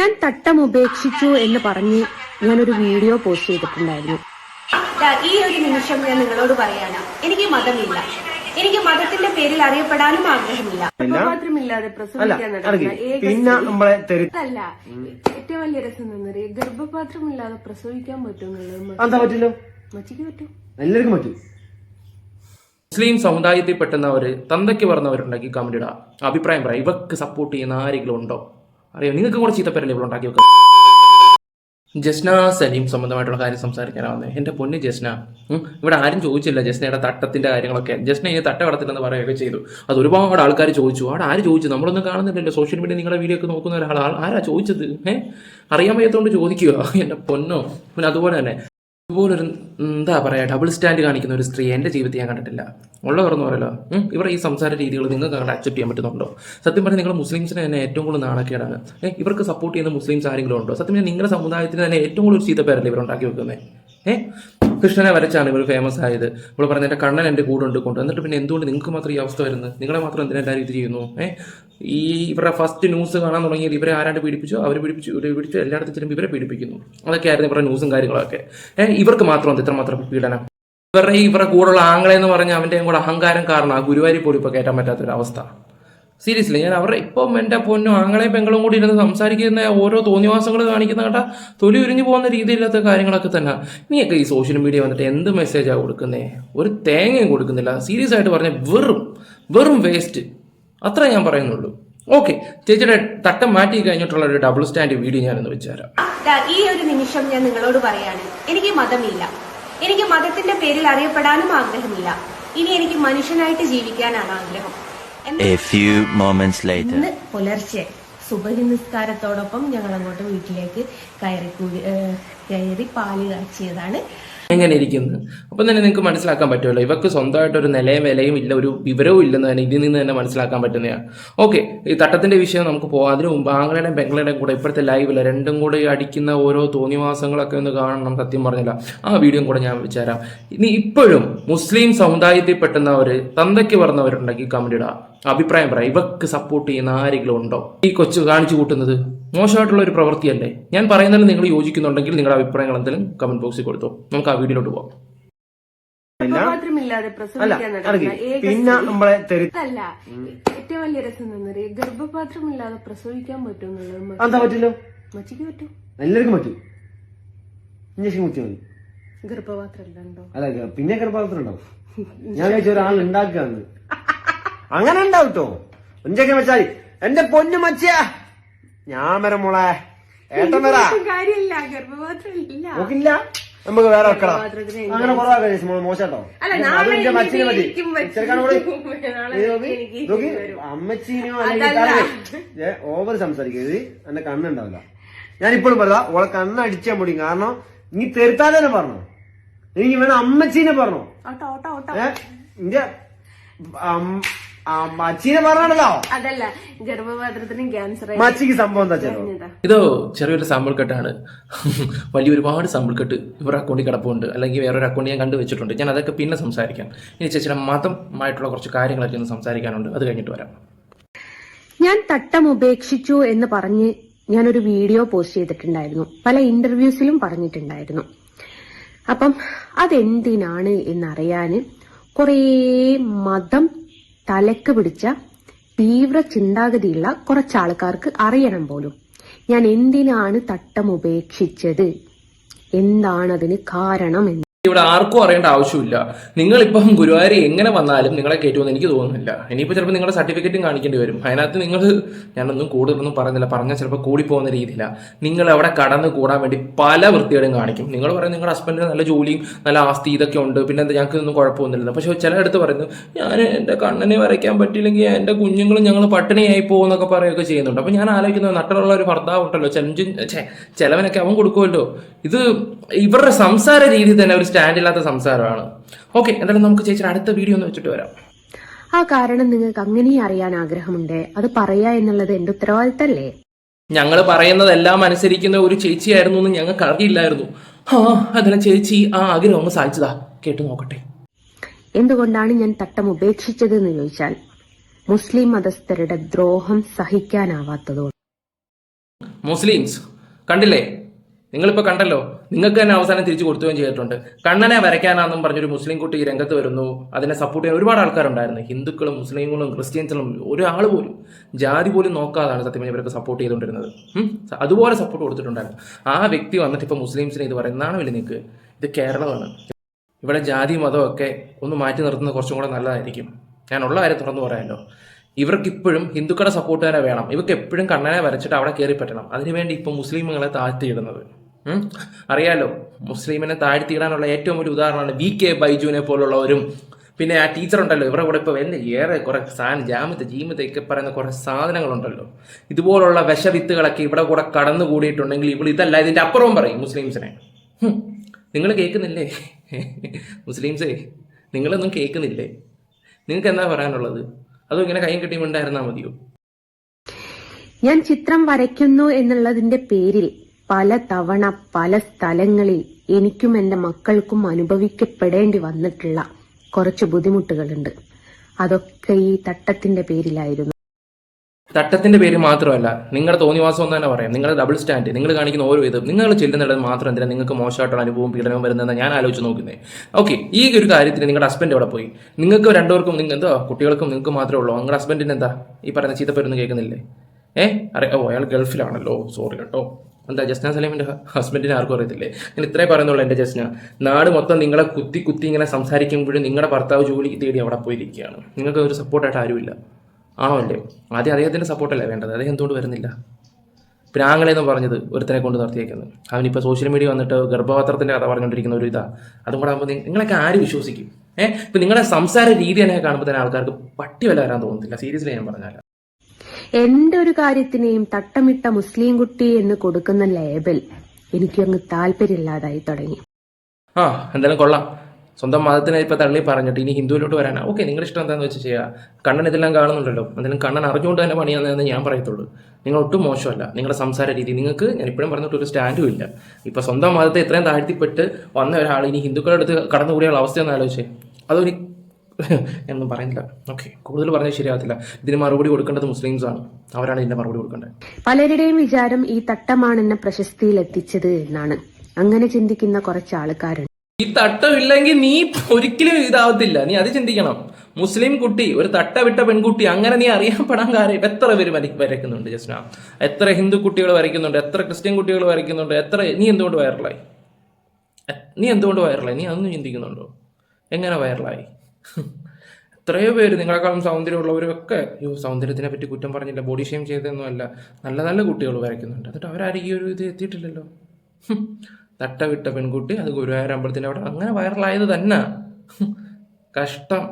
ഞാൻ തട്ടം ഉപേക്ഷിച്ചു എന്ന് പറഞ്ഞ് ഞാനൊരു വീഡിയോ പോസ്റ്റ് ചെയ്തിട്ടുണ്ടായിരുന്നു. ദാ ഈ ഒരു നിമിഷം ഞാൻ നിങ്ങളോട് പറയാണ്. എനിക്ക് മതമില്ല. എനിക്ക് മതത്തിന്റെ പേരിൽ അറിയപ്പെടാനും ആഗ്രഹമില്ല. മാത്രമില്ലാതെ പ്രസവിക്കാൻ പിന്നെ നമ്മളെ തെറി ഏറ്റവും വലിയ രസം എന്താ ഗർഭപാത്രമില്ലാതെ പ്രസവിക്കാൻ പറ്റില്ലോ? മച്ചിക്ക് പറ്റും. എല്ലാവർക്കും പറ്റും. മുസ്ലിം സമുദായത്തിൽ പെട്ടുന്നവർ തന്തയ്ക്ക് പറഞ്ഞവരുണ്ടെങ്കിൽ കമന്റ് ഇടാം. അഭിപ്രായം പറയാം ഇവക്ക് സപ്പോർട്ട് ചെയ്യുന്ന ആരെങ്കിലും ഉണ്ടോ? അറിയോ? നിങ്ങൾക്ക് കൂടെ ചീത്തപ്പേരല്ലേ ഇവിടെ ഉണ്ടാക്കി വെക്കാം ജസ്ന സലീം സംബന്ധമായിട്ടുള്ള കാര്യം സംസാരിക്കാനാവുന്നത് എന്റെ പൊന്ന് ജസ്ന ഇവിടെ ആരും ചോദിച്ചില്ല ജസ്നയുടെ തട്ടത്തിന്റെ കാര്യങ്ങളൊക്കെ. ജസ്ന ഇനി തട്ട കടത്തില്ലെന്ന് പറയുകയൊക്കെ ചെയ്തു. അത് ഒരുപാട് ആൾക്കാർ ചോദിച്ചു. അവിടെ ആര് ചോദിച്ചു? നമ്മളൊന്നും കാണുന്നില്ലല്ലോ. സോഷ്യൽ മീഡിയ നിങ്ങളുടെ വീഡിയോ ഒക്കെ നോക്കുന്ന ഒരാൾ ആരാ ചോദിച്ചത്? ഏഹ് അറിയാൻ വയ്യാത്തതുകൊണ്ട് ചോദിക്കുക എന്റെ പൊന്നോ. പിന്നെ അതുപോലെ തന്നെ ഇതുപോലൊരു എന്താ പറയാ ഡബിൾ സ്റ്റാൻഡ് കാണിക്കുന്ന ഒരു സ്ത്രീ എന്റെ ജീവിതത്തിൽ ഞാൻ കണ്ടിട്ടില്ല. ഉള്ള തുറന്നു പറയല്ലോ? ഉം, ഇവരുടെ ഈ സംസാര രീതികൾ നിങ്ങൾക്ക് അങ്ങോട്ട് അക്സെപ്റ്റ് ചെയ്യാൻ പറ്റുന്നുണ്ടോ? സത്യം പറഞ്ഞാൽ നിങ്ങൾ മുസ്ലിംസിനെ തന്നെ ഏറ്റവും കൂടുതൽ നാണക്കേടാണ്. ഏഹ് ഇവർക്ക് സപ്പോർട്ട് ചെയ്യുന്ന മുസ്ലിംസ് ആരെങ്കിലും ഉണ്ടോ? സത്യം പറഞ്ഞാൽ നിങ്ങളുടെ സമുദായത്തിന് തന്നെ ഏറ്റവും കൂടുതൽ ചീത്തപ്പേരല്ലേ ഇവർ ഉണ്ടാക്കി വെക്കുന്നത് ഏഹ് കൃഷ്ണനെ വരച്ചാണ് ഇവർ ഫേമസ് ആയത്. ഇപ്പോൾ പറഞ്ഞ എന്റെ കണ്ണൻ എന്റെ കൂടെ ഉണ്ട് കൊണ്ട് എന്നിട്ട് പിന്നെ എന്തുകൊണ്ട് നിങ്ങൾക്ക് മാത്രം ഈ അവസ്ഥ വരുന്നത്? നിങ്ങളെ മാത്രം എന്തിനാ എല്ലാവരും ഇത് ചെയ്യുന്നു? ഈ ഇവരുടെ ഫസ്റ്റ് ന്യൂസ് കാണാൻ തുടങ്ങിയത് ഇവരെ ആരാണ്ട് പീഡിപ്പിച്ചു? അവർ പീഡിപ്പിച്ചു ഇവരെ പിടിച്ച് എല്ലായിടത്തും ചെല്ലുമ്പോൾ ഇവരെ പീഡിപ്പിക്കുന്നു. അതൊക്കെയായിരുന്നു ഇവരുടെ ന്യൂസും കാര്യങ്ങളൊക്കെ. ഏഹ് ഇവർക്ക് മാത്രം ഇത്രമാത്രം പീഡനം. ഇവരുടെ ഇവരുടെ കൂടെയുള്ള ആംഗ്ലേ എന്ന് പറഞ്ഞ അവന്റെയും കൂടെ അഹങ്കാരം കാരണം ആ ഗുരുവാരി പോലും ഇപ്പോൾ കയറ്റാൻ പറ്റാത്തൊരവസ്ഥ. സീരിയസ്ലി ഞാൻ അവരുടെ ഇപ്പം എന്റെ പൊന്നും ആങ്ങളെയും പെങ്ങളും കൂടി ഇരുന്ന് സംസാരിക്കുന്ന ഓരോ തോന്നിവാസങ്ങൾ കാണിക്കുന്ന കേട്ടാ തൊലി ഉരിഞ്ഞു പോകുന്ന രീതിയില്ലാത്ത കാര്യങ്ങളൊക്കെ തന്നെ. നീയൊക്കെ ഈ സോഷ്യൽ മീഡിയ വന്നിട്ട് എന്ത് മെസ്സേജാണ് കൊടുക്കുന്നേ? ഒരു തേങ്ങയും കൊടുക്കുന്നില്ല. സീരിയസ് ആയിട്ട് പറഞ്ഞ വെറും വെറും വേസ്റ്റ് അത്ര ഞാൻ പറയുന്നുള്ളൂ. ഓക്കെ ചേച്ചിയുടെ തട്ടം മാറ്റി കഴിഞ്ഞിട്ടുള്ള ഒരു ഡബിൾ സ്റ്റാൻഡ് വീഡിയോ ഞാനൊന്ന് വെച്ചുതരാം. ഈ ഒരു നിമിഷം ഞാൻ നിങ്ങളോട് പറയാണ്. എനിക്ക് മതമില്ല. എനിക്ക് മതത്തിന്റെ പേരിൽ അറിയപ്പെടാനും ആഗ്രഹമില്ല. ഇനി എനിക്ക് മനുഷ്യനായിട്ട് ജീവിക്കാനാണ് ആഗ്രഹം. A few moments later. ഇന്ന് പുലർച്ചെ സുബഹി നിസ്കാരത്തോടൊപ്പം ഞങ്ങൾ അങ്ങോട്ട് വീട്ടിലേക്ക് കയറി കയറി പാൽ കാച്ചിയതാണ്. എങ്ങനെ ഇരിക്കുന്നു? അപ്പം തന്നെ നിങ്ങൾക്ക് മനസ്സിലാക്കാൻ പറ്റുമല്ലോ. ഇവർക്ക് സ്വന്തമായിട്ട് ഒരു നിലയും വിലയും ഇല്ല ഒരു വിവരവും ഇല്ലെന്ന് തന്നെ ഇതിൽ നിന്ന് തന്നെ മനസ്സിലാക്കാൻ പറ്റുന്നതാണ് ഓക്കെ ഈ തട്ടത്തിന്റെ വിഷയം നമുക്ക് പോകാം അതിന് മുമ്പ് ആംഗ്ലയുടെയും ബംഗ്ലയുടെയും കൂടെ ഇപ്പോഴത്തെ ലൈവിൽ രണ്ടും കൂടെ അടിക്കുന്ന ഓരോ തോന്നിവാസങ്ങളൊക്കെ ഒന്ന് കാണണം. സത്യം പറഞ്ഞില്ല. ആ വീഡിയോ കൂടെ ഞാൻ വെച്ചുതരാം. ഇനി ഇപ്പോഴും മുസ്ലിം സമുദായത്തിൽ പെട്ടുന്നവർ തന്തയ്ക്ക് പറഞ്ഞവരുണ്ടെങ്കിൽ കമന്റ് ഇടാം. അഭിപ്രായം പറയാം ഇവക്ക് സപ്പോർട്ട് ചെയ്യുന്ന ആരെങ്കിലും ഉണ്ടോ? ഈ കൊച്ചു കാണിച്ചു കൂട്ടുന്നത് മോശമായിട്ടുള്ള ഒരു പ്രവൃത്തിയല്ലേ? ഞാൻ പറയുന്നതിൽ നിങ്ങൾ യോജിക്കുന്നുണ്ടെങ്കിൽ നിങ്ങളുടെ അഭിപ്രായങ്ങൾ എന്തെങ്കിലും കമന്റ് ബോക്സിൽ കൊടുത്തോ. നമുക്ക് ആ വീഡിയോയിലോട്ട് പോകാം അല്ല പിന്നെ നമ്മളെ തെറി ഏറ്റവും വലിയ രസം എന്താ ഗർഭപാത്രമില്ലാതെ പ്രസവിക്കാൻ പറ്റുന്നുള്ളത് എന്താ പറ്റില്ലോ? മച്ചിക്ക് പറ്റും. എല്ലാവർക്കും പറ്റും. ഇഞ്ചക്ഷൻ കുത്തിയാൽ മതി. ഗർഭപാത്രം അല്ല പിന്നെ ഗർഭപാത്രം ഉണ്ടാവും. ഞാൻ വിചാരിച്ച ഒരാൾ ഉണ്ടാക്കാന്ന് അങ്ങനെ ഉണ്ടാവും കേട്ടോ ഇഞ്ചക്ഷൻ വെച്ചാൽ എന്റെ പൊന്നു മച്ചിയ ഞാൻ വരാം മോളെ. ഏട്ടൻ വരാ. കാര്യമില്ല ഗർഭപാത്രം ഇല്ല നോക്കില്ല. നമുക്ക് വേറെ വെക്കണം. അങ്ങനെ കുറെ കഴിച്ചു മോളെ മോശട്ടോ. നാളെ മച്ചിനെ മതി. നോക്കി, അതല്ല. അല്ലെങ്കിൽ ഓവർ സംസാരിക്കരുത് എന്റെ കണ്ണുണ്ടാവില്ല. ഞാൻ ഇപ്പോഴും പറയാ ഓളെ കണ്ണടിച്ചാൽ മുടി കാരണം നീ തെരുത്താതെ പറഞ്ഞു. എനിക്ക് വേണം അമ്മച്ചീനെ പറഞ്ഞു. ഏ? ഇന്റെ അമ്മച്ചീനെ അതല്ല ഗർഭപാത്രത്തിന് ക്യാൻസർ മച്ചിക്ക് സംഭവം എന്താ ഇതോ ചെറിയൊരു സാമ്പിൾ കെട്ടാണ് വലിയ ഒരുപാട് സാമ്പിൾ കെട്ട് ഇവരുടെ അക്കൗണ്ടിൽ കിടപ്പുണ്ട്. അല്ലെങ്കിൽ വേറൊരു അക്കൗണ്ട് ഞാൻ കണ്ടു വെച്ചിട്ടുണ്ട്. ഞാൻ അതൊക്കെ പിന്നെ സംസാരിക്കാം. ഇനി ചേച്ചിയുടെ മതമായിട്ടുള്ള കുറച്ച് കാര്യങ്ങളൊക്കെ ഒന്ന് സംസാരിക്കാനുണ്ട്. അത് കഴിഞ്ഞിട്ട് വരാം. ഞാൻ തട്ടം ഉപേക്ഷിച്ചു എന്ന് പറഞ്ഞ് ഞാനൊരു വീഡിയോ പോസ്റ്റ് ചെയ്തിട്ടുണ്ടായിരുന്നു. പല ഇന്റർവ്യൂസിലും പറഞ്ഞിട്ടുണ്ടായിരുന്നു. അപ്പം അതെന്തിനാണ് എന്നറിയാന് കുറേ മതം തലക്ക് പിടിച്ച തീവ്ര ചിന്താഗതിയുള്ള കുറച്ച് ആൾക്കാർക്ക് അറിയണം പോലും. ഞാൻ എന്തിനാണ് തട്ടം ഉപേക്ഷിച്ചത്? എന്താണ് അതിന് കാരണം ഇവിടെ ആർക്കും അറിയേണ്ട ആവശ്യമില്ല. നിങ്ങളിപ്പം ഗുരുവായൂർ എങ്ങനെ വന്നാലും നിങ്ങളെ കയറ്റുമെന്ന് എനിക്ക് തോന്നുന്നില്ല. ഇനിയിപ്പോൾ ചിലപ്പോൾ നിങ്ങളുടെ സർട്ടിഫിക്കറ്റും കാണിക്കേണ്ടി വരും. അതിനകത്ത് നിങ്ങൾ ഞാനൊന്നും കൂടുതലൊന്നും പറയുന്നില്ല. പറഞ്ഞാൽ ചിലപ്പോൾ കൂടിപ്പോകുന്ന രീതിയില്ല നിങ്ങൾ അവിടെ കടന്ന് കൂടാൻ വേണ്ടി പല വൃത്തികളും കാണിക്കും. നിങ്ങൾ പറയും നിങ്ങളുടെ ഹസ്ബൻഡിന് നല്ല ജോലിയും നല്ല ആസ്തി ഇതൊക്കെ ഉണ്ട്. പിന്നെ എന്താ ഞങ്ങൾക്ക് ഒന്നും കുഴപ്പമൊന്നുമില്ല പക്ഷേ ചിലയിടത്ത് പറയുന്നു ഞാൻ എന്റെ കണ്ണനെ വരയ്ക്കാൻ പറ്റിയില്ലെങ്കിൽ എന്റെ കുഞ്ഞുങ്ങളും ഞങ്ങൾ പട്ടിണിയായി പോകുമെന്നൊക്കെ പറയുകയൊക്കെ ചെയ്യുന്നുണ്ട്. അപ്പോൾ ഞാൻ ആലോചിക്കുന്നത് നട്ടിലുള്ള ഒരു ഭർത്താവ് ഉണ്ടല്ലോ ചെലഞ്ചും അവൻ കൊടുക്കുമല്ലോ. ഇത് ഇവരുടെ സംസാര രീതി തന്നെ ഒരു സ്റ്റാൻഡ് ഇല്ലാത്ത സംസാരമാണ്. ഓക്കെ എന്തായാലും നമുക്ക് ചേച്ചി അടുത്ത വീഡിയോ ഒന്ന് വെച്ചിട്ട് വരാം. ആ കാരണം നിങ്ങൾക്ക് അങ്ങനെ അറിയാൻ ആഗ്രഹമുണ്ട്. അത് പറയാ എന്നുള്ളത് എന്റെ ഉത്തരവാദിത്തല്ലേ? ഞങ്ങൾ പറയുന്നതെല്ലാം അനുസരിക്കുന്ന ഒരു ചേച്ചിയായിരുന്നു എന്ന് ഞങ്ങൾക്ക് അറിയില്ലായിരുന്നു. ആ അതിനെ ചേച്ചി ആ ആഗ്രഹം ഒന്ന് സാധിച്ചതാ. കേട്ടു നോക്കട്ടെ. എന്തുകൊണ്ടാണ് ഞാൻ തട്ടം ഉപേക്ഷിച്ചത് എന്ന് ചോദിച്ചാൽ മുസ്ലിം മതസ്ഥരുടെ ദ്രോഹം സഹിക്കാനാവാത്തതുകൊണ്ട്. മുസ്ലിംസ് കണ്ടില്ലേ? നിങ്ങളിപ്പോൾ കണ്ടല്ലോ നിങ്ങൾക്ക് തന്നെ അവസാനം തിരിച്ചു കൊടുത്തുകയും ചെയ്തിട്ടുണ്ട്. കണ്ണനെ വരയ്ക്കാനാണെന്നും പറഞ്ഞൊരു മുസ്ലിം കുട്ടി രംഗത്ത് വരുന്നു. അതിനെ സപ്പോർട്ട് ചെയ്യാൻ ഒരുപാട് ആൾക്കാരുണ്ടായിരുന്നു. ഹിന്ദുക്കളും മുസ്ലിങ്ങളും ക്രിസ്ത്യൻസും ഒരാൾ പോലും ജാതി പോലും നോക്കാതാണ് സത്യം ഇവരൊക്കെ സപ്പോർട്ട് ചെയ്തുകൊണ്ടിരുന്നത്. അതുപോലെ സപ്പോർട്ട് കൊടുത്തിട്ടുണ്ടായിരുന്നു. ആ വ്യക്തി വന്നിട്ട് ഇപ്പോൾ മുസ്ലിംസിനെ ഇത് പറയുന്നതാണ് വലിയ നിങ്ങൾക്ക് ഇത് കേരളമാണ്. ഇവിടെ ജാതി മതമൊക്കെ ഒന്ന് മാറ്റി നിർത്തുന്നത് കുറച്ചും കൂടെ നല്ലതായിരിക്കും. ഞാൻ ഉള്ള കാര്യം തുറന്നു പറയാമല്ലോ ഇവർക്ക് ഇപ്പോഴും ഹിന്ദുക്കളുടെ സപ്പോർട്ട് തന്നെ വേണം. ഇവർക്ക് എപ്പോഴും കണ്ണനെ വരച്ചിട്ട് അവിടെ കയറി പറ്റണം അതിനുവേണ്ടി ഇപ്പം മുസ്ലിമുകളെ താഴ്ത്തിയിടുന്നത്? അറിയാലോ മുസ്ലിമിനെ താഴ്ത്തിയിടാനുള്ള ഏറ്റവും വലിയ ഉദാഹരണമാണ് വി കെ ബൈജുവിനെ പോലുള്ളവരും. പിന്നെ ആ ടീച്ചർ ഉണ്ടല്ലോ ഇവരുടെ കൂടെ ഇപ്പോൾ വലിയ ഏറെ കുറെ സാധനം ജാമത്തെ ജീമത്തെ ഒക്കെ പറയുന്ന കുറെ സാധനങ്ങളുണ്ടല്ലോ. ഇതുപോലുള്ള വിഷവിത്തുകളൊക്കെ ഇവിടെ കൂടെ കടന്നു കൂടിയിട്ടുണ്ടെങ്കിൽ ഇവൾ ഇതല്ല ഇതിന്റെ അപ്പുറവും പറയും മുസ്ലിംസിനെ. നിങ്ങൾ കേൾക്കുന്നില്ലേ? മുസ്ലിംസേ നിങ്ങളൊന്നും കേൾക്കുന്നില്ലേ? നിങ്ങൾക്ക് എന്താ പറയാനുള്ളത്? അതും ഇങ്ങനെ കൈയും കെട്ടി ഉണ്ടായിരുന്നാൽ മതിയോ? ഞാൻ ചിത്രം വരയ്ക്കുന്നു എന്നുള്ളതിന്റെ പേരിൽ പല തവണ പല സ്ഥലങ്ങളിൽ എനിക്കും എന്റെ മക്കൾക്കും അനുഭവിക്കപ്പെടേണ്ടി വന്നിട്ടുള്ള കുറച്ച് ബുദ്ധിമുട്ടുകളുണ്ട്. അതൊക്കെ ഈ തട്ടത്തിന്റെ പേരിലായിരുന്നു. തട്ടത്തിന്റെ പേര് മാത്രമല്ല നിങ്ങളുടെ തോന്നിവാസം എന്ന് തന്നെ പറയാം. നിങ്ങളുടെ ഡബിൾ സ്റ്റാൻഡ് നിങ്ങൾ കാണിക്കുന്ന ഓരോ ഇതും നിങ്ങൾ ചെല്ലുന്നിടത്ത് മാത്രം എന്തിനാ നിങ്ങൾക്ക് മോശമായിട്ടുള്ള അനുഭവവും പീഡനവും വരുന്നതെന്ന് ഞാൻ ആലോചിച്ച് നോക്കുന്നത് ഓക്കെ ഈ ഒരു കാര്യത്തിന് നിങ്ങളുടെ ഹസ്ബൻഡ് എവിടെ പോയി? നിങ്ങൾക്ക് രണ്ടുപേർക്കും നിങ്ങൾ എന്തോ കുട്ടികൾക്കും നിങ്ങൾക്ക് മാത്രമേ ഉള്ളൂ? നിങ്ങളുടെ ഹസ്ബൻഡിന് എന്താ ഈ പറയുന്ന ചീത്തപ്പേരൊന്നും കേൾക്കുന്നില്ലേ? ഏ? അറിയാം ഓ അയാൾ ഗൾഫിലാണല്ലോ. സോറി കേട്ടോ. എന്താ ജസ്ന സലീമിന്റെ ഹസ്ബൻഡിനെ ആർക്കും അറിയത്തില്ലേ? ഞാൻ ഇത്രേ പറയുന്നുള്ളൂ എന്റെ ജസ്ന. നാട് മൊത്തം നിങ്ങളെ കുത്തി കുത്തി ഇങ്ങനെ സംസാരിക്കുമ്പോഴും നിങ്ങളുടെ ഭർത്താവ് ജോലി തേടി അവിടെ പോയിരിക്കുകയാണ്. നിങ്ങൾക്ക് ഒരു സപ്പോർട്ടായിട്ട് ആരുമില്ല. ആണോ അല്ലേ? ആദ്യം അദ്ദേഹത്തിന്റെ സപ്പോർട്ടല്ലേ വേണ്ടത്? അദ്ദേഹം എന്തുകൊണ്ട് വരുന്നില്ല? പ്രാങ്ങളെന്ന് പറഞ്ഞത് ഒരുത്തനെ കൊണ്ട് നിർത്തിയേക്കുന്നത്. അവനിപ്പോൾ സോഷ്യൽ മീഡിയ വന്നിട്ട് ഗർഭപാത്രത്തിന്റെ കഥ പറഞ്ഞുകൊണ്ടിരിക്കുന്ന ഒരു ഇതാ. അതും കൂടെ ആകുമ്പോൾ നിങ്ങളൊക്കെ ആര് വിശ്വസിക്കും? ഏഹ് ഇപ്പം നിങ്ങളുടെ സംസാര രീതി തന്നെ കാണുമ്പോൾ തന്നെ ആൾക്കാർക്ക് പട്ടി വല്ല വരാൻ തോന്നുന്നില്ല സീരിയസ്ലി ഞാൻ പറഞ്ഞാൽ എന്റെ ഒരു കാര്യത്തിനെയും തട്ടമിട്ട മുസ്ലിം കുട്ടി എന്ന് കൊടുക്കുന്ന ലേബൽ എനിക്ക് എനിക്കങ്ങ് താല്പര്യമില്ലാതായി തുടങ്ങി. ആ എന്തായാലും കൊള്ളാം. സ്വന്തം മതത്തിനെ ഇപ്പൊ തള്ളി പറഞ്ഞിട്ട് ഇനി ഹിന്ദുവിലോട്ട് വരാനാ. ഓക്കെ നിങ്ങളുടെ ഇഷ്ടം എന്താണെന്ന് വെച്ച് ചെയ്യുക കണ്ണൻ ഇതെല്ലാം കാണുന്നുണ്ടല്ലോ. എന്തായാലും കണ്ണൻ അറിഞ്ഞുകൊണ്ട് തന്നെ പണിയാണെന്ന് ഞാൻ പറയത്തുള്ളൂ. നിങ്ങൾ ഒട്ടും മോശമല്ല. നിങ്ങളുടെ സംസാര രീതി. നിങ്ങൾക്ക് ഞാൻ ഇപ്പോഴും പറഞ്ഞിട്ട് ഒരു സ്റ്റാൻഡും ഇല്ല. ഇപ്പൊ സ്വന്തം മതത്തെ ഇത്രയും താഴ്ത്തിപ്പെട്ട് വന്ന ഒരാൾ ഇനി ഹിന്ദുക്കളുടെ അടുത്ത് കടന്നുകൂടിയുള്ള അവസ്ഥ ഒന്ന് ആലോചിച്ചേ. അതൊരു ഞാനൊന്നും പറയുന്നില്ല. ഓക്കെ കൂടുതൽ പറഞ്ഞാൽ ശരിയാകത്തില്ല. ഇതിന് മറുപടി കൊടുക്കേണ്ടത് മുസ്ലിംസ് ആണ് അവരാണ് ഇതിന്റെ മറുപടി കൊടുക്കേണ്ടത്. പലരുടെയും വിചാരം ഈ തട്ടമാണ് എന്നെ പ്രശസ്തിയിൽ എത്തിച്ചത് എന്നാണ്. അങ്ങനെ ചിന്തിക്കുന്ന കുറച്ച് ആൾക്കാരുണ്ട്. ഈ തട്ടമില്ലെങ്കിൽ നീ ഒരിക്കലും ഇതാവത്തില്ല. നീ അത് ചിന്തിക്കണം. മുസ്ലിം കുട്ടി ഒരു തട്ട വിട്ട പെൺകുട്ടി അങ്ങനെ നീ അറിയപ്പെടാൻ കാര്യം എത്ര പേര് വര- വരയ്ക്കുന്നുണ്ട് ജസ്ന? എത്ര ഹിന്ദു കുട്ടികൾ വരയ്ക്കുന്നുണ്ട് എത്ര ക്രിസ്ത്യൻ കുട്ടികൾ വരയ്ക്കുന്നുണ്ട് എത്ര നീ എന്തുകൊണ്ട് വൈറലായി? നീ എന്തുകൊണ്ട് വൈറലായി? നീ അതൊന്നും ചിന്തിക്കുന്നുണ്ടോ? എങ്ങനെ വൈറലായി? എത്രയോ പേര് നിങ്ങളെക്കാളും സൗന്ദര്യമുള്ളവരൊക്കെ അയ്യോ സൗന്ദര്യത്തിനെ പറ്റി കുറ്റം പറഞ്ഞില്ല ബോഡി ഷെയിം ചെയ്തതൊന്നുമല്ല നല്ല നല്ല കുട്ടികൾ വരയ്ക്കുന്നുണ്ട്. എന്നിട്ട് അവരാരും ഈ ഒരു ഇത് എത്തിയിട്ടില്ലല്ലോ. തട്ടവിട്ട തട്ട വിട്ട പെൺകുട്ടി അത് ഗുരുവായൂർ അമ്പലത്തിന്റെ അവിടെ അങ്ങനെ വൈറലായത് തന്നെ. കഷ്ടം.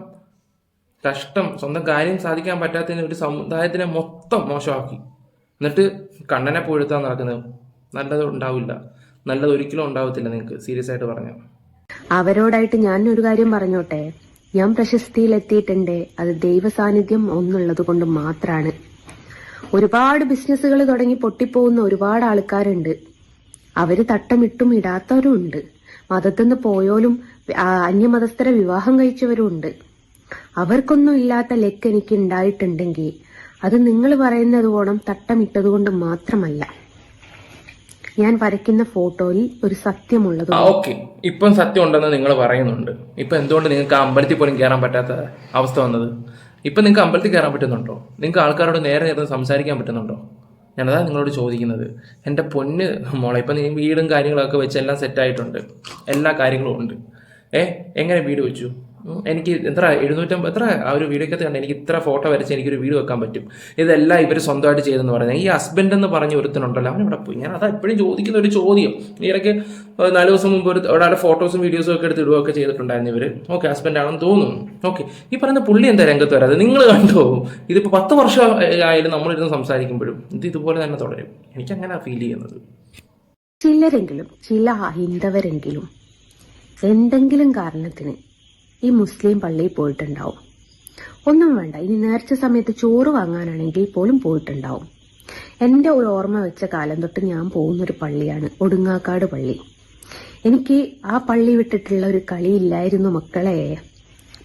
കഷ്ടം. സ്വന്തം കാര്യം സാധിക്കാൻ പറ്റാത്തതിന് ഒരു സമുദായത്തിനെ മൊത്തം മോശമാക്കി. എന്നിട്ട് കണ്ണനെ പുഴുത്താൻ നടക്കുന്നത് നല്ലത് ഉണ്ടാവില്ല നല്ലത് ഒരിക്കലും ഉണ്ടാവത്തില്ല നിങ്ങൾക്ക് സീരിയസ് ആയിട്ട് പറഞ്ഞു. അവരോടായിട്ട് ഞാൻ ഒരു കാര്യം പറഞ്ഞോട്ടെ? ഞാൻ പ്രശസ്തിയിലെത്തിയിട്ടുണ്ട്. അത് ദൈവസാന്നിധ്യം ഒന്നുള്ളത് കൊണ്ട് മാത്രാണ്. ഒരുപാട് ബിസിനസ്സുകൾ തുടങ്ങി പൊട്ടിപ്പോകുന്ന ഒരുപാട് ആൾക്കാരുണ്ട്. അവർ തട്ടമിട്ടും ഇടാത്തവരും ഉണ്ട്. മതത്തിൽ നിന്ന് പോയോലും അന്യമതസ്ഥരെ വിവാഹം കഴിച്ചവരും ഉണ്ട്. അവർക്കൊന്നും ഇല്ലാത്ത ലെക്ക് എനിക്ക് ഉണ്ടായിട്ടുണ്ടെങ്കിൽ അത് നിങ്ങൾ പറയുന്നത് ഓണം തട്ടമിട്ടത് കൊണ്ട് മാത്രമല്ല. ഞാൻ വരയ്ക്കുന്ന ഫോട്ടോയിൽ ഒരു സത്യമുള്ളത് ഓക്കെ. ഇപ്പം സത്യം ഉണ്ടെന്ന് നിങ്ങൾ പറയുന്നുണ്ട്. ഇപ്പം എന്തുകൊണ്ട് നിങ്ങൾക്ക് അമ്പലത്തിൽ പോലും കയറാൻ പറ്റാത്ത അവസ്ഥ വന്നത്? ഇപ്പം നിങ്ങൾക്ക് അമ്പലത്തിൽ കയറാൻ പറ്റുന്നുണ്ടോ? നിങ്ങൾക്ക് ആൾക്കാരോട് നേരെ നേരെ സംസാരിക്കാൻ പറ്റുന്നുണ്ടോ? ഞാനതാ നിങ്ങളോട് ചോദിക്കുന്നത്. എന്റെ പൊന്ന് മോളെ ഇപ്പം നീ വീടും കാര്യങ്ങളൊക്കെ വെച്ച് എല്ലാം സെറ്റായിട്ടുണ്ട് എല്ലാ കാര്യങ്ങളും ഉണ്ട്. ഏ എങ്ങനെ വീട് വെച്ചു? എനിക്ക് എത്ര എഴുന്നൂറ്റമ്പത് എത്ര ആ ഒരു വീഡിയോക്കകത്ത് കണ്ട് എനിക്ക് ഇത്ര ഫോട്ടോ വരച്ച് എനിക്കൊരു വീട് വെക്കാൻ പറ്റും. ഇതെല്ലാം ഇവർ സ്വന്തമായിട്ട് ചെയ്തെന്ന് പറയുന്നത്. ഈ ഹസ്ബൻഡ് എന്ന് പറഞ്ഞ ഒരുത്തനുണ്ടല്ലോ അവൻ ഇവിടെ പോയി? ഞാൻ അതാ എപ്പോഴും ചോദിക്കുന്ന ഒരു ചോദ്യം. ഇടയ്ക്ക് നാല് ദിവസം മുമ്പ് ഒരു ഒരാളുടെ ഫോട്ടോസും വീഡിയോസും ഒക്കെ എടുത്ത് ഇടുകയൊക്കെ ചെയ്തിട്ടുണ്ടായിരുന്നു ഇവർ ഓക്കെ ഹസ്ബൻഡ് ആണെന്ന് തോന്നുന്നു. ഓക്കെ ഈ പറയുന്ന പുള്ളി എന്താ രംഗത്ത് വരാതെ നിങ്ങൾ കണ്ടോ? ഇതിപ്പോൾ പത്ത് വർഷം ആയാലും നമ്മളിരുന്ന് സംസാരിക്കുമ്പോഴും ഇത് ഇതുപോലെ തന്നെ തുടരും. എനിക്കങ്ങനെ ഫീൽ ചെയ്യുന്നത്. ചിലരെങ്കിലും ചില ഹൈന്ദവരെങ്കിലും എന്തെങ്കിലും കാരണത്തിന് ഈ മുസ്ലിം പള്ളിയിൽ പോയിട്ടുണ്ടാവും. ഒന്നും വേണ്ട. ഇനി നേർച്ച സമയത്ത് ചോറ് വാങ്ങാനാണെങ്കിൽ പോലും പോയിട്ടുണ്ടാവും. എന്റെ ഒരു ഓർമ്മ വെച്ച കാലം തൊട്ട് ഞാൻ പോകുന്നൊരു പള്ളിയാണ് ഒടുങ്ങാക്കാട് പള്ളി. എനിക്ക് ആ പള്ളി വിട്ടിട്ടുള്ള ഒരു കളിയില്ലായിരുന്നു മക്കളെ.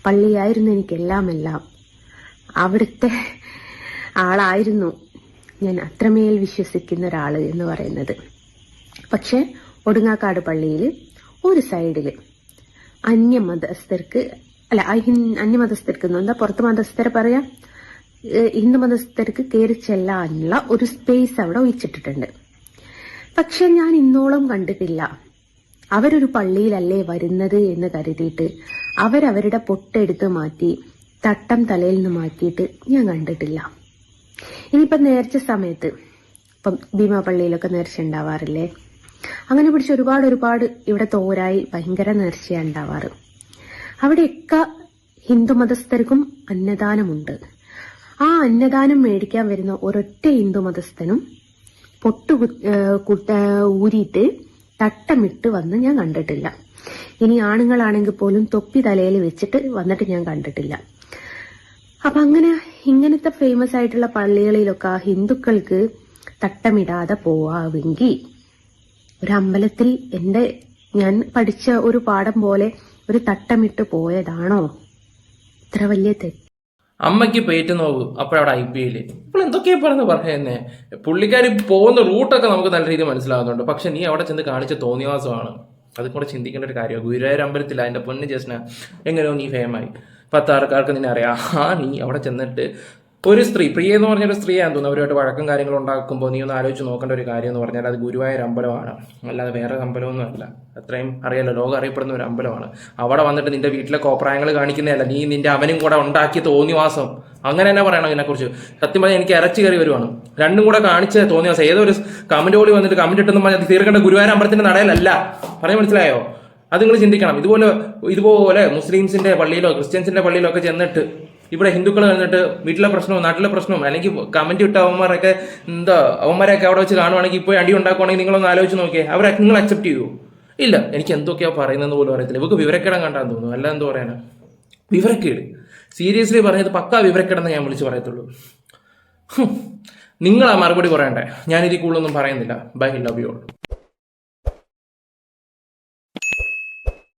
പള്ളിയായിരുന്നു എനിക്കെല്ലാം എല്ലാം അവിടുത്തെ ആളായിരുന്നു ഞാൻ അത്രമേൽ വിശ്വസിക്കുന്ന ഒരാൾ എന്ന് പറയുന്നത്. പക്ഷെ ഒടുങ്ങാക്കാട് പള്ളിയിൽ ഒരു സൈഡിൽ അന്യമതസ്ഥർക്ക് അല്ല അന്യമതസ്ഥർക്ക് എന്താ പുറത്ത് മതസ്ഥരെ പറയാം ഹിന്ദു മതസ്ഥർക്ക് കയറി ചെല്ലാനുള്ള ഒരു സ്പേസ് അവിടെ ഒഴിച്ചിട്ടിട്ടുണ്ട്. പക്ഷെ ഞാൻ ഇന്നോളം കണ്ടിട്ടില്ല. അവരൊരു പള്ളിയിലല്ലേ വരുന്നത് എന്ന് കരുതിയിട്ട് അവരവരുടെ പൊട്ടെടുത്ത് മാറ്റി തട്ടം തലയിൽ നിന്ന് മാറ്റിയിട്ട് ഞാൻ കണ്ടിട്ടില്ല. ഇനിയിപ്പം നേർച്ച സമയത്ത് ഇപ്പം ഭീമാ പള്ളിയിലൊക്കെ നേർച്ച ഉണ്ടാവാറില്ലേ? അങ്ങനെ പിടിച്ച് ഒരുപാട് ഒരുപാട് ഇവിടെ തോരായി ഭയങ്കര നേർച്ചയാണ് ഉണ്ടാവാറ്. അവിടെയൊക്കെ ഹിന്ദു മതസ്ഥർക്കും അന്നദാനമുണ്ട്. ആ അന്നദാനം മേടിക്കാൻ വരുന്ന ഒരൊറ്റ ഹിന്ദു മതസ്ഥനും പൊട്ടു ഊരിയിട്ട് തട്ടമിട്ട് വന്ന് ഞാൻ കണ്ടിട്ടില്ല. ഇനി ആണുങ്ങളാണെങ്കിൽ പോലും തൊപ്പി തലയിൽ വെച്ചിട്ട് വന്നിട്ട് ഞാൻ കണ്ടിട്ടില്ല. അപ്പൊ അങ്ങനെ ഇങ്ങനത്തെ ഫേമസ് ആയിട്ടുള്ള പള്ളികളിലൊക്കെ ഹിന്ദുക്കൾക്ക് തട്ടമിടാതെ പോവാമെങ്കിൽ ഒരു അമ്പലത്തിൽ എന്റെ ഞാൻ പഠിച്ച ഒരു പാഠം പോലെ ഒരു തട്ടമിട്ട് പോയതാണോ? ഇത്ര വലിയ തെറ്റ്. അമ്മയ്ക്ക് പേറ്റ് നോവ് അപ്പോഴവിടെ ഐ പി എല്ലിൽ ഇപ്പോൾ എന്തൊക്കെയാ പറഞ്ഞു പറയുന്നേ? പുള്ളിക്കാരി പോകുന്ന റൂട്ടൊക്കെ നമുക്ക് നല്ല രീതിയിൽ മനസ്സിലാകുന്നുണ്ട് പക്ഷെ നീ അവിടെ ചെന്ന് കാണിച്ച തോന്നിവാസമാണ്. അത് കൂടെ ചിന്തിക്കേണ്ട ഒരു കാര്യമാണ്. ഗുരുവായൂർ അമ്പലത്തിൽ അതിന്റെ പൊന്ന് ജസ്ന എങ്ങനെയോ നീ ഫേമായി പത്താൾക്കാർക്ക് നിന്നെ അറിയാം. ആ നീ അവിടെ ചെന്നിട്ട് ഒരു സ്ത്രീ പ്രിയ എന്ന് പറഞ്ഞൊരു സ്ത്രീയാണ് തോന്നുന്നു അവരുമായിട്ട് വഴക്കും കാര്യങ്ങളും ഉണ്ടാക്കുമ്പോൾ നീ ഒന്ന് ആലോചിച്ച് നോക്കേണ്ട ഒരു കാര്യം എന്ന് പറഞ്ഞാൽ അത് ഗുരുവായൂർ അമ്പലമാണ്. അല്ലാതെ വേറെ അമ്പലമൊന്നും അല്ല. അത്രയും അറിയാലോ ലോകം അറിയപ്പെടുന്ന ഒരു അമ്പലമാണ്. അവിടെ വന്നിട്ട് നിന്റെ വീട്ടിലെ കോപ്രായങ്ങൾ കാണിക്കുന്നതല്ല. നീ നിന്റെ അവനും കൂടെ ഉണ്ടാക്കിയ തോന്നിവാസം. അങ്ങനെ തന്നെ പറയണം ഇതിനെക്കുറിച്ച്. സത്യം പറഞ്ഞാൽ എനിക്ക് ഇറച്ചി കയറി വരുവാണ്. രണ്ടും കൂടെ കാണിച്ച തോന്നിവാസം. ഏതൊരു കമന്റ് ഓളി വന്നിട്ട് കമന്റ് ഇട്ടെന്ന് പറഞ്ഞാൽ തീർക്കേണ്ട ഗുരുവായൂർ അമ്പലത്തിന്റെ നടയിലല്ല. പറയാൻ മനസ്സിലായോ? അത് നിങ്ങൾ ചിന്തിക്കണം. ഇതുപോലെ ഇതുപോലെ മുസ്ലിംസിന്റെ പള്ളിയിലോ ക്രിസ്ത്യൻസിന്റെ പള്ളിയിലോ ഒക്കെ ചെന്നിട്ട് ഇവിടെ ഹിന്ദുക്കൾ വന്നിട്ട് വീട്ടിലെ പ്രശ്നവും നാട്ടിലെ പ്രശ്നവും അല്ലെങ്കിൽ കമന്റ് ഇട്ട അവന്മാരൊക്കെ എന്താ അവന്മാരെയൊക്കെ അവിടെ വെച്ച് കാണുവാണെങ്കിൽ ഇപ്പോൾ അടി ഉണ്ടാക്കുവാണെങ്കിൽ നിങ്ങളൊന്ന് ആലോചിച്ച് നോക്കിയേ. അവരെ നിങ്ങൾ അക്സെപ്റ്റ് ചെയ്യുമോ ഇല്ല. എനിക്ക് എന്തൊക്കെയാ പറയുന്നത് പോലും അറിയത്തില്ല. ഇവർക്ക് വിവരക്കേടാൻ കണ്ടാന്ന് തോന്നുന്നു. അല്ല എന്താ പറയാനാ? വിവരക്കേട്. സീരിയസ്ലി പറഞ്ഞത് പക്കാ വിവരക്കേടെന്ന് ഞാൻ വിളിച്ച് പറയത്തുള്ളൂ. നിങ്ങളാ മറുപടി പറയണ്ടേ? ഞാനിതിൽ കൂടുതലൊന്നും പറയുന്നില്ല. Bye love you all